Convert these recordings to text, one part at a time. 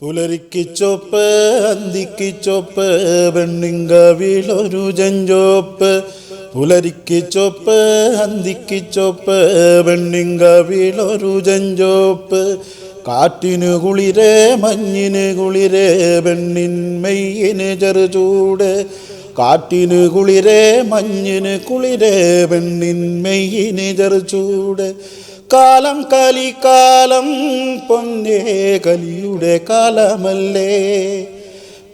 പുലരിക്ക് ചൊപ്പ് അന്തിക്ക് ചൊപ്പ് പെണ്ണിങ്കവിലൊരു ജഞ്ചോപ്പ്. പുലരിക്ക് ചൊപ്പ് അന്തിക്ക് ചൊപ്പ് പെണ്ണിങ്കവിലൊരു ജഞ്ചോപ്പ്. കാറ്റിന് കുളിരേ മഞ്ഞിന് കുളിരേ പെണ്ണിൻ മെയ്യിന് ചെറുചൂട്. കാറ്റിന് കുളിരേ മഞ്ഞിന് കുളിരേ പെണ്ണിൻ മെയ്യിന് ചെറുചൂട്. കാലം കലിക്കാലം പൊന്നേ കലിയുടെ കാലമല്ലേ.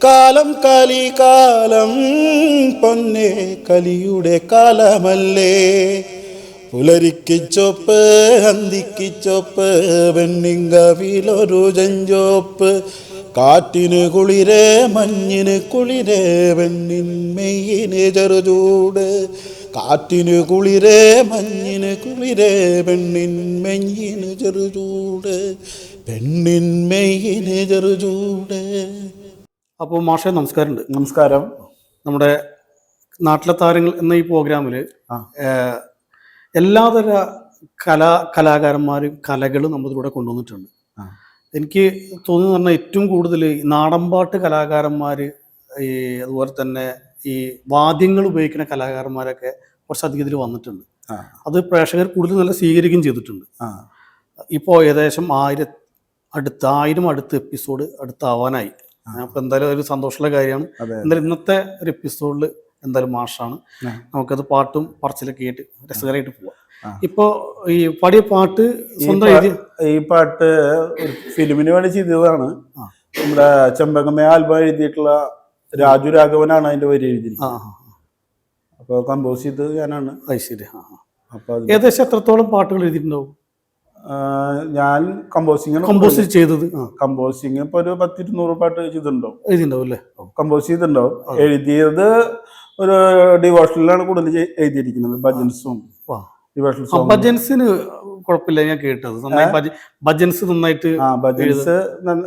കാലം കലികാലം പൊന്നേ കലിയുടെ കാലമല്ലേ. പുലരിക്ക് ചൊപ്പ് ഹന്തിക്ക് ചൊപ്പ് വെണ്ണിങ്കവിലൊരു ജഞ്ചോപ്പ് കാറ്റിന് കുളിരേ മഞ്ഞിന് കുളിരേ വെണ്ണിൻ മെയ്യിന് ചെറുചൂട്. കാറ്റിന് കുളിരേ മഞ്ഞിന് കുളിരേ പെണ്ണിൻ മെയ്യിന് ചെറുചൂട് പെണ്ണിൻ മെയ്യിന് ചെറുചൂട്. അപ്പോൾ മാഷെ നമസ്കാരമുണ്ട്. നമസ്കാരം. നമ്മുടെ നാട്ടിലെ താരങ്ങൾ എന്ന ഈ പ്രോഗ്രാമിൽ. എല്ലാതര കലാ കലാകാരന്മാരും കലകളും നമ്മളിലൂടെ കൊണ്ടുവന്നിട്ടുണ്ട്. എനിക്ക് തോന്നുന്നു പറഞ്ഞാൽ ഏറ്റവും കൂടുതൽ നാടൻപാട്ട് കലാകാരന്മാർ ഈ അതുപോലെ തന്നെ ഈ വാദ്യങ്ങൾ ഉപയോഗിക്കുന്ന കലാകാരന്മാരൊക്കെ കുറച്ചധികം ഇതിൽ വന്നിട്ടുണ്ട്. അത് പ്രേക്ഷകർ കൂടുതൽ നല്ല സ്വീകരിക്കുകയും ചെയ്തിട്ടുണ്ട്. ഇപ്പോൾ ഏകദേശം ആയിര അടുത്ത ആയിരം അടുത്ത എപ്പിസോഡ് അടുത്താവാനായി. അപ്പോൾ എന്തായാലും ഒരു സന്തോഷമുള്ള കാര്യമാണ്. എന്തായാലും ഇന്നത്തെ ഒരു എപ്പിസോഡിൽ എന്തായാലും മാഷാണ്. നമുക്കത് പാട്ടും പറച്ചിലൊക്കെ ആയിട്ട് രസകരമായിട്ട് പോവാം. ഇപ്പോ ഈ പാടിയ പാട്ട് സ്വന്തം ഈ പാട്ട് ഫിലിമിന് വേണ്ടി ചെയ്തതാണ്. നമ്മുടെ ചെമ്പകമേ ആൽബം എഴുതിയിട്ടുള്ള രാജു രാഘവനാണ് അതിന്റെ വരി എഴുതിയിരിക്കുന്നത്. അപ്പൊ കമ്പോസ് ചെയ്തത് ഞാനാണ്. ഐശ്വര്യ ശരി ആ ആ. അപ്പൊ ഏകദേശം എത്രത്തോളം പാട്ടുകൾ എഴുതിയിട്ടുണ്ടാവും? ഞാൻ കമ്പോസിങ് കമ്പോസ് ചെയ്തത് കമ്പോസിംഗ് കമ്പോസിങ് ഇപ്പൊ ഒരു പത്തിരുന്നൂറ് പാട്ട് ചെയ്തിട്ടുണ്ടാവും എഴുതിണ്ടാവും അല്ലേ? കമ്പോസ് ചെയ്തിട്ടുണ്ടാവും. എഴുതിയത് ഒരു ഡിവോഷനിലാണ് കൂടുതൽ എഴുതിയിരിക്കുന്നത് ഭജൻസും. ഡിവോഷണൽ സോങ് ഭജൻസിന് കുഴപ്പമില്ല ഞാൻ കേട്ടത്. ഭജൻസ് നന്നായിട്ട് ആ ഭജൻസ്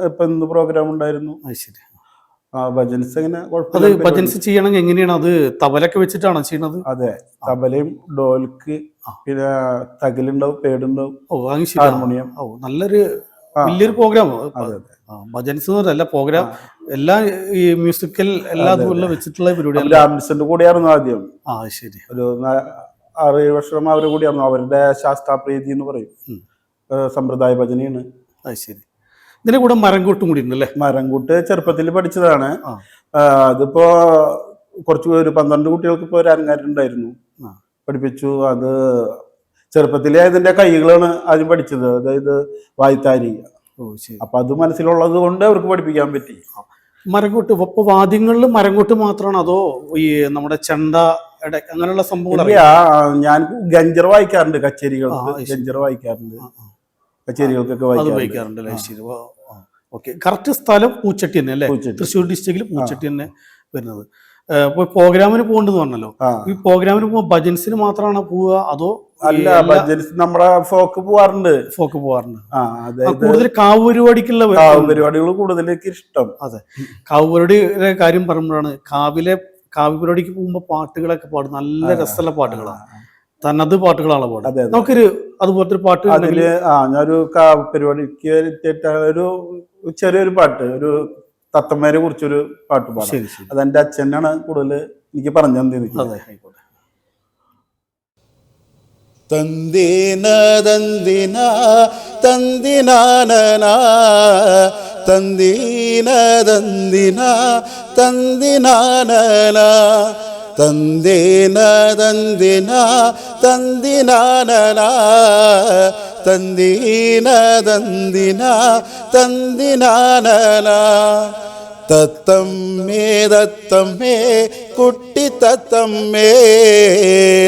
ഇപ്പൊ ഇന്ന് പ്രോഗ്രാം ഉണ്ടായിരുന്നു. ഐശ്വര്യ ശരി. ഭജൻസ് ഇങ്ങനെ അത് ഭജൻസ് ചെയ്യണമെങ്കിൽ എങ്ങനെയാണ് അത് തബലൊക്കെ വെച്ചിട്ടാണോ ചെയ്യണത്? അതെ തബലയും ഡോൽക്ക് പിന്നെ തകലുണ്ടാവും പേടുണ്ടാവും ഓ അങ്ങനെ ഹാർമോണിയം. ഓ നല്ലൊരു വലിയൊരു പ്രോഗ്രാം അതെ ഭജൻസ് എന്ന് പ്രോഗ്രാം എല്ലാ ഈ മ്യൂസിക്കൽ എല്ലാ അതുപോലെ വെച്ചിട്ടുള്ള പരിപാടി രാംസന്റെ കൂടെയായിരുന്നു ആദ്യം. ആ ശരി. ഒരു ആറ് വർഷം അവരുടെ കൂടിയായിരുന്നു. അവരുടെ ശാസ്ത്രാപ്രീതി എന്ന് പറയും. സമ്പ്രദായ ഭജനയാണ്. അത് ശരി. ഇതിന്റെ കൂടെ മരംകൂട്ടും കൂടി ഉണ്ടല്ലേ? മരംകൂട്ട് ചെറുപ്പത്തിൽ പഠിച്ചതാണ്. അതിപ്പോ കുറച്ച് ഒരു പന്ത്രണ്ട് കുട്ടികൾക്ക് ഇപ്പൊ ഒരു അരങ്ങാരുണ്ടായിരുന്നു. പഠിപ്പിച്ചു. അത് ചെറുപ്പത്തിലെ അതിന്റെ കൈകളാണ് ആദ്യം പഠിച്ചത്. അതായത് വായ്ത്താരി. അപ്പൊ അത് മനസ്സിലുള്ളത് കൊണ്ട് അവർക്ക് പഠിപ്പിക്കാൻ പറ്റി. മരംകൂട്ട് ഇപ്പൊ വാദ്യങ്ങളിൽ മരംകൂട്ട് മാത്രമാണ് അതോ ഈ നമ്മുടെ ചെണ്ട അങ്ങനെയുള്ള സംഭവം ഞാൻ ഗഞ്ചർ വായിക്കാറുണ്ട് കച്ചേരികൾ ഗഞ്ചർ വായിക്കാറുണ്ട്. കച്ചേരികൾക്കൊക്കെ വായിക്കാറുണ്ട്. ഓക്കെ. കറക്റ്റ് സ്ഥലം പൂച്ചട്ടി തന്നെ അല്ലേ. തൃശ്ശൂർ ഡിസ്ട്രിക്റ്റിൽ പൂച്ചട്ടി തന്നെ വരുന്നത്. ഇപ്പൊ പ്രോഗ്രാമിന് പോകണ്ടെന്ന് പറഞ്ഞല്ലോ. ഈ പ്രോഗ്രാമിന് പോകുമ്പോൾ ഭജൻസിന് മാത്രമാണ് പോവുക? അതോ അല്ല ഭജൻസ് നമ്മുടെ ഫോക്ക് പോവാറുണ്ട്. ഫോക്ക് പോവാറുണ്ട്. കൂടുതൽ കാവ് പരിപാടിക്കുള്ള പരിപാടികൾ കൂടുതൽ ഇഷ്ടം. അതെ. കാവ് പരിപാടിയുടെ കാര്യം പറയുമ്പോഴാണ് കാവിലെ കാവ്യ പരിപാടിക്ക് പോകുമ്പോൾ പാട്ടുകളൊക്കെ പാടും. നല്ല. രസമുള്ള പാട്ടുകളാണ്. തനത് പാട്ടുകളാണ് പാടുന്നത് നമുക്കൊരു അതുപോലത്തെ ഒരു പാട്ട് അതിൽ ആ ഞാനൊരു പരിപാടി പരിപാടിക്ക് ഒരു ചെറിയൊരു പാട്ട് ഒരു തത്തമ്മേരെ കുറിച്ചൊരു പാട്ട് പാടാം. അത് എന്റെ അതെന്റെ അച്ഛനാണ് കൂടുതൽ എനിക്ക് പറഞ്ഞു തന്നിരിക്കുന്നത് അതെ ആയിക്കോട്ടെ. തന്തിന തന്തിന തന്തിനാനന തന്തിന തന്തിന തന്തിനാനന തന്തിന തന്തിന തന്തിനാനന തന്തിന തന്തിന തന്തിനാനന തത്തമ്മേ തത്തമ്മേ കുട്ടി തത്തമ്മേ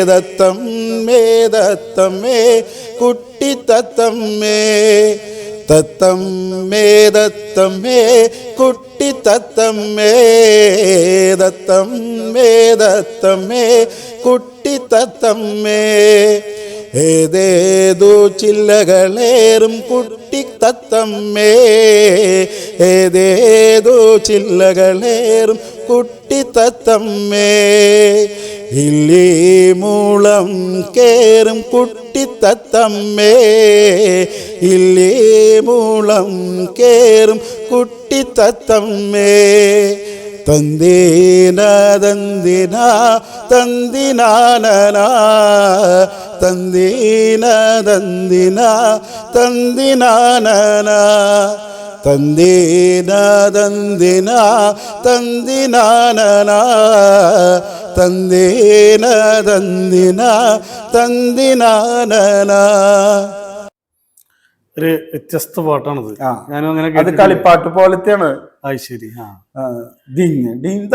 തത്തമ്മേ തത്തമ്മേ കുട്ടി തത്തമ്മേ തത്തമ്മേ തത്തമ്മേ കുട്ടി തത്തമ്മേ തത്തമ്മേ തത്തമ്മേ കുട്ടി തത്തമ്മേ ഏതേതു ചില്ലകളേറും കുട്ടി തത്തമ്മേ ഏതേതു ചില്ലകളേറും കുട്ടി തത്തമ്മേ ഇല്ലി മൂളം കേറും കുട്ടി തത്തമ്മേ ഇല്ലി മൂളം കേറും കുട്ടി തത്തമ്മേ തന്തീന തന്തിന തന്തിനാനന തന്തീന തന്ദിന തന്തിനാനന തന്ദിന തന്ദിന തന്തിനാനന തന്ദിന തന്ദിന തന്തിനാനന ഒരു വ്യത്യസ്ത പാട്ടാണത്. ഞാനും അങ്ങനെ അത്. കളിപ്പാട്ട് പോലത്തെയാണ്. അത് ശരി ദിങ് ഡിങ്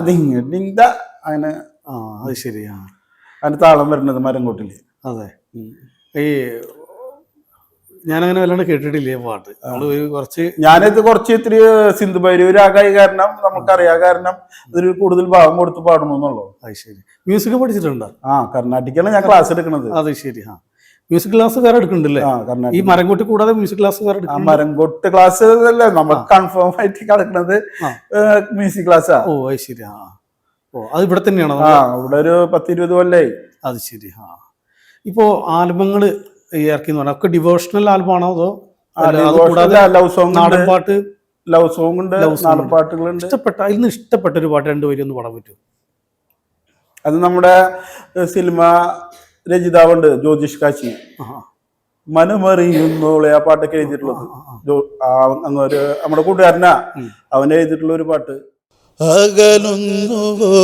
ദിങ് ഡിങ് ദ അങ്ങനെ. ആ അത് ശരി ആ. അതിന് താളം വരുന്നത് മരംകൊട്ടിൽ. അതെ. ഈ ഞാനങ്ങനെ വല്ലാണ്ട് കേട്ടിട്ടില്ലേ പാട്ട്. കുറച്ച് ഞാനിത് കുറച്ച് ഇത്തിരി സിന്ധു ഭൈരവരാകായി കാരണം നമുക്കറിയാം. കാരണം ഇതിൽ കൂടുതൽ ഭാഗം കൊടുത്ത് പാടണം എന്നുള്ളൂ അത് ശരി. മ്യൂസിക് പഠിച്ചിട്ടുണ്ടോ? ആ കർണാട്ടിക്കാണ് ഞാൻ ക്ലാസ് എടുക്കുന്നത് അത് ശരി ആ മ്യൂസിക് ക്ലാസ് വേറെ എടുക്കുന്നുണ്ടല്ലേ ആ ഈ മരംകൊട്ടി കൂടാതെ മ്യൂസിക് ക്ലാസ് വേറെ എടുക്കാം മരംകൊട്ട് ക്ലാസ് അല്ലേ നമ്മൾ കൺഫേം ആയിട്ട് കിടക്കുന്നത്. മ്യൂസിക് ക്ലാസ്സാ. ഓ അത് ശരി ആ അത് ഇവിടെ തന്നെയാണോ? ആ ഇവിടെ ഒരു പത്തിരുപത് കൊല്ലായി. അത് ശരി ആ. ഇപ്പോ ആൽബങ്ങൾ ഇറക്കി എന്ന് പറഞ്ഞാൽ ഒക്കെ ഡിവോഷണൽ ആൽബമാണോ അതോ ലവ് സോങ് നാടൻ പാട്ട്? ലവ് സോങ് ഉണ്ട് നാടൻ ഉണ്ട്. പാട്ടുകളുണ്ട്. ഇഷ്ടപ്പെട്ട അതിൽ നിന്ന് ഇഷ്ടപ്പെട്ട ഒരു പാട്ട് രണ്ടുപേരും ഒന്ന് പാടാൻ പറ്റുമോ? അത് നമ്മുടെ സിനിമ രചിതാവുണ്ട് ജ്യോതിഷ് കാശി. മനമറിയുന്നോളെ ആ പാട്ടൊക്കെ എഴുതിയിട്ടുള്ളത്. ജോ- ആ അങ്ങ് ഒരു നമ്മുടെ കൂട്ടുകാരനാ. അവൻ എഴുതിയിട്ടുള്ള ഒരു പാട്ട്. അകലുന്നുവോ?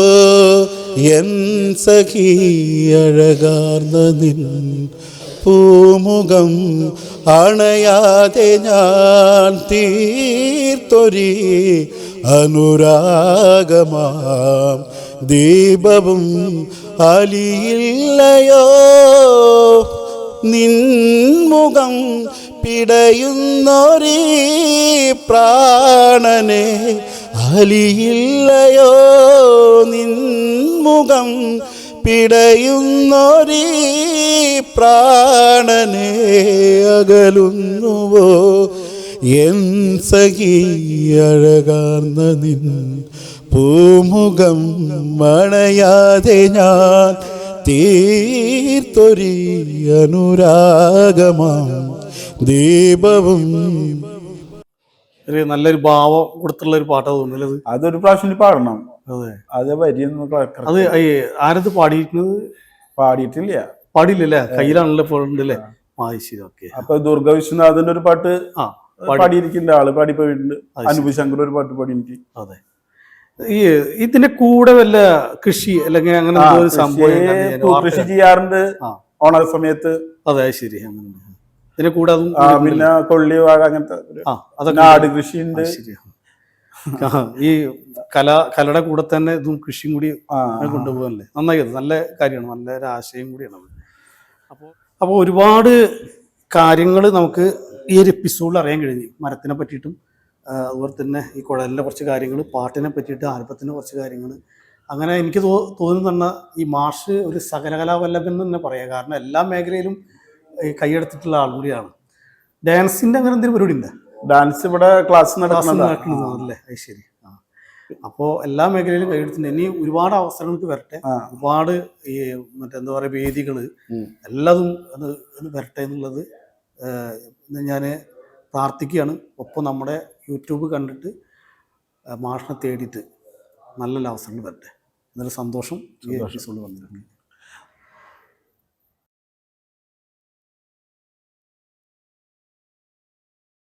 എൻ സഖി അഴകാർന്ന നിൻ പൂമുഖം അണയാതെ ഞാൻ തീർത്തൊരി അനുരാഗമാം. ദീപവും അലിയില്ലയോ? നിൻമുഖം പിടയുന്നൊരീ പ്രാണനെ അലിയില്ലയോ നിൻമുഖം പിടയുന്നൊരീ പ്രാണനെ അകലുന്നുവോ? എൻ സഖി അഴകാർന്ന നിൻ പൂമുഖം മണയാതെ ഞാൻ തീർത്തൊരി അനുരാഗമാം ദീപവും ഒരു നല്ലൊരു ഭാവം കൊടുത്തുള്ള ഒരു പാട്ടാ തോന്നുന്നത് അത് അതൊരു പ്രാവശ്യം പാടണം. അതെ. അതെ വരിയൊന്നും അത് ആരത് പാടിയിരിക്കുന്നത് പാടിയിട്ടില്ല. പാടിയില്ലല്ലേ? കയ്യിലാണല്ലോ പോലെ ആ. ശരി ഓക്കെ. അപ്പൊ ദുർഗ വിശ്വനാഥന്റെ ഒരു പാട്ട് ആ പാടിയിരിക്കുന്ന ആൾ പാടി പോയിട്ടുണ്ട് ശങ്കർ ഒരു പാട്ട് പാടിയിട്ടുണ്ട്. അതെ. ഈ ഇതിന്റെ കൂടെ വല്ല കൃഷി അല്ലെങ്കിൽ അങ്ങനെ കൃഷി- ചെയ്യാറുണ്ട്. ഓണ സമയത്ത് അത് ശരി അങ്ങനെ ഇതിനെ കൂടെ അതും ആ, കൂടി പിന്നെ കൊള്ളി വാഴ അങ്ങനത്തെ അതൊക്കെ ആട് കൃഷിയുണ്ട്. ഈ കല കലയുടെ കൂടെ തന്നെ ഇതും കൃഷിയും കൂടി കൊണ്ടുപോകാനല്ലേ നന്നായി അത്. നല്ല കാര്യമാണ്. നല്ല ഒരു ആശയം കൂടിയാണ് അപ്പോൾ അപ്പോൾ ഒരുപാട് കാര്യങ്ങൾ നമുക്ക് ഈ ഒരു എപ്പിസോഡിൽ അറിയാൻ കഴിഞ്ഞു. മരത്തിനെ പറ്റിയിട്ടും അതുപോലെ തന്നെ ഈ കുഴലിന്റെ കുറച്ച് കാര്യങ്ങൾ പാട്ടിനെ പറ്റിയിട്ട് ആൽബത്തിന്റെ കുറച്ച് കാര്യങ്ങൾ. അങ്ങനെ എനിക്ക് തോ തോന്നുന്നു തന്നെ ഈ മാഷ് ഒരു സകലകലാവല്ലഭൻ എന്ന് തന്നെ പറയാം. കാരണം എല്ലാ മേഖലയിലും കൈയെടുത്തിട്ടുള്ള ആൾ കൂടിയാണ്. ഡാൻസിന്റെ അങ്ങനെ എന്തെങ്കിലും പരിപാടി ഉണ്ടോ ഡാൻസ് ഇവിടെ ക്ലാസ് ക്ലാസ് നടക്കുന്നതാ. നടക്കുന്നതാണല്ലേ അത് ശരി. അപ്പോ അപ്പോൾ എല്ലാ മേഖലയിലും കൈയെടുത്തിട്ടുണ്ട്. ഇനി ഒരുപാട് അവസരങ്ങൾക്ക് വരട്ടെ. ഒരുപാട് ഈ മറ്റെന്താ പറയുക വേദികൾ ഉം. എല്ലാതും അത് വരട്ടെ എന്നുള്ളത് ഞാൻ പ്രാർത്ഥിക്കുകയാണ്. ഒപ്പം നമ്മുടെ യൂട്യൂബ് കണ്ടിട്ട് മാഷിനെ തേടിയിട്ട് നല്ല അവസരങ്ങൾ വരട്ടെ. എന്നൊരു സന്തോഷം ഈ എപ്പിസോഡ് വന്നിട്ടുണ്ട്